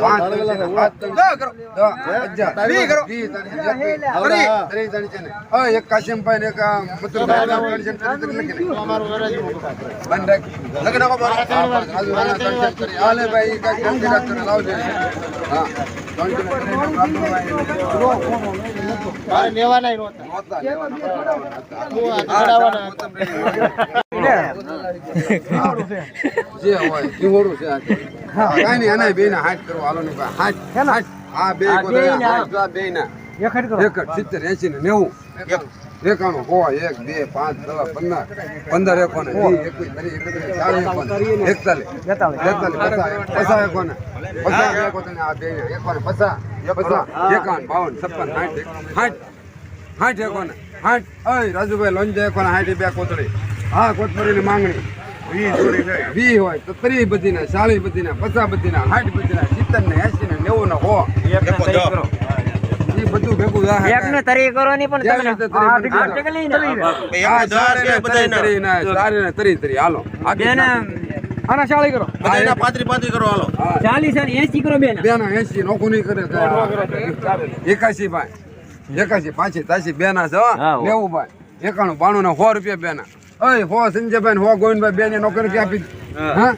પાંચ કરો. કરો. ત્રણ એક કાશીમભાઈ ને. જે હોય જીવોડું છે. કાંઈ નહીં આના બે ના હાથ કરો હાલો ને હાથ હાથ. આ બે બે ના એકડ સિત્તેર એસી ને નેવું. એકાણું એક બે પાંચ દસ પંદર. પંદર એકોને વીસ એકવીસ ત્રીસ એકત્રીસ ચાલીસ એકોને એકતાલીસ. બેતાલીસ. પચાસ પચાસ એકોને. પચાસ એકોને આ બે એકોને પચાસ પચાસ એકાવન બાવન છપ્પન સાઠ સાઠ. સાઠ એકોને. સાઠ. અય રાજુભાઈ લોંજા એકોને સાઠ બે કોથળી. હા કોથમરીની માંગણી. વી હોય તો ત્રીસ બધી ના ચાલીસ બધી ના પચાસ બધી ના સાઠ બધી ના સિત્તેર ને એસી ને નેવું ને હો એ બધું ભેગું થાય. તરી કરો ની. પણ તરી તરી હાલો. આના શાળી કરો. હા, પાંત્રી પાંત્રી કરો હાલો. ચાલીસ અને એસી કરો બેન. ના નોખું નહીં કરે. તો. એકાશી ભાઈ. એકાશી પાછી તાશી બે ના છે. નેવું ભાઈ. એકાણું બાણું ના સો રૂપિયા બે ના ઓય હો સંજયભાઈ હો ગોવિંદભાઈ બે ને નોકરી આપી? હા